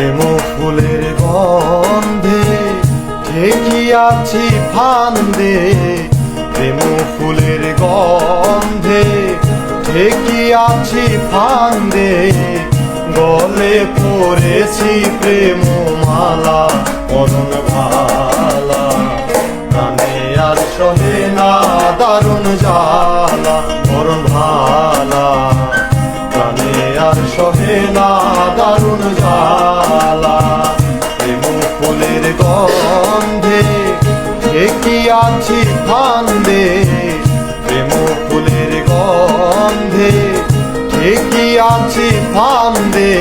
প্রেম ফুলের গন্ধে ঠেকিয়াছি ফান্দে প্রেম ফুলের গন্ধে ঠেকিয়াছি ফান্দে গলে পড়েছি প্রেম মালা অরুণ ভালা। কানে আর সহে না দারুণ জালা অরুণ ভালা। কানে আর সহে না দারুণ জালা ঠেকিয়াছি ফান্দে প্রেম ফুলের গন্ধে ঠেকিয়াছি ফান্দে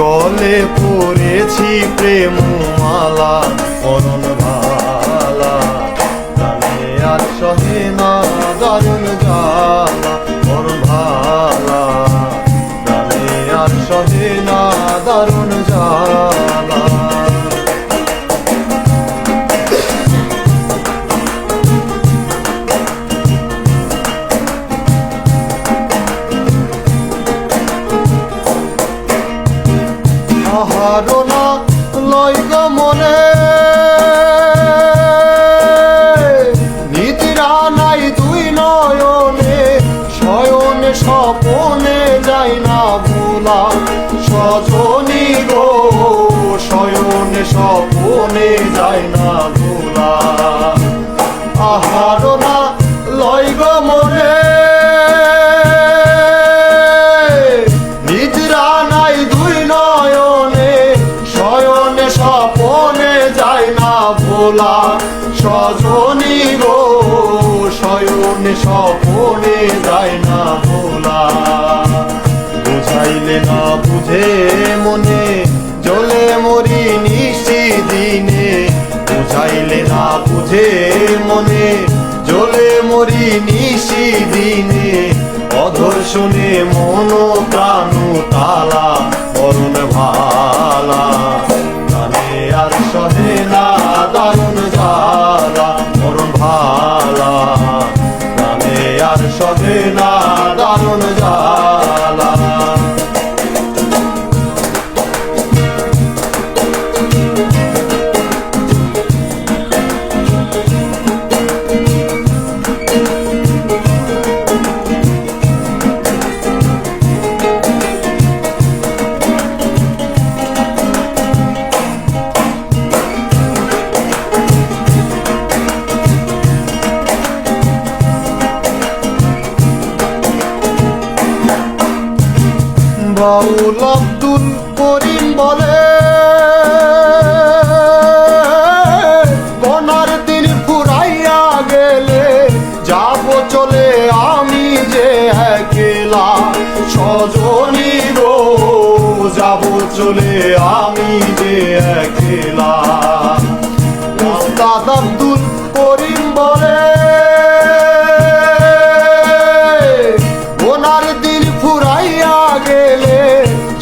গলে পড়েছি প্রেম মালা অরণ ভালা। কানে আর সহে না দারুণ জালা অরণ ভালা। কানে আর সহে না দারুণ আহারনা লয় মনে। নিদ্রা নাই দুই নয়নে, শয়নে স্বপনে যায় না ভোলা। সজনী গো, শয়নে স্বপনে যায় না ভোলা। আহারনা সজনী গো স্বপনে যায় না ভোলা। বুঝাইলে না বুঝে মনে জলে মরি নিশি দিনে। বুঝাইলে না বুঝে মনে জলে মরি নিশি দিনে। অধর শুনে মন প্রাণ তালা ভালা আর সহে না দারুণ জালা যে একলা সজনী গো যাব চলে আমি যে একলা। উস্তাদ আব্দুল করিম বলে, ওনার দিন ফুরাইয়া গেলে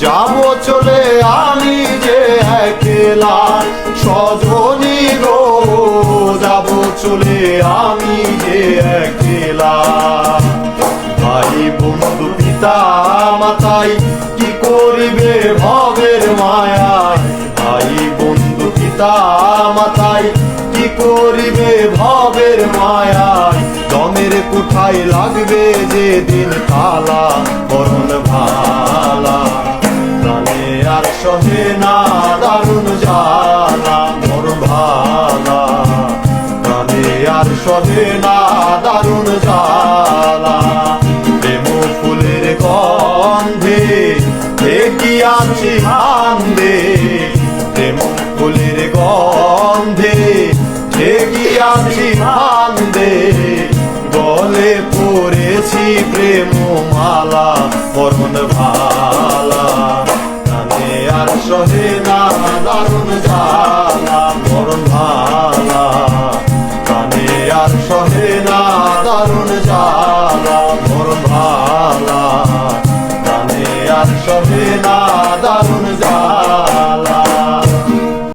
যাব চলে আমি যে একলা সজনী গো যাব চলে আমি যে একলা। ভাই, বন্ধু, পিতা, মাতাই, কি করিবে ভবের মায়ায়? ভাই, বন্ধু, পিতা, মাতাই, কি করিবে ভবের মায়ায়? দমের কুঠাই লাগবে যে দিন কালা করণ ভালা। প্রাণে আর সহে না দারুণ জালা মর ভালা। প্রাণে আর সহে না দারুণ জালা দেখিয়াছি হান্দে প্রেম ফুলের গন্ধে দেখিয়াছি হান্দে গলে পড়েছি প্রেম মালা বরণ ভালা। কানে আর সহে না দারুণ জালা বরণ ভালা। কানে আর সহে না দারুণ জালা বরণ ভালা। সহে না দারুণ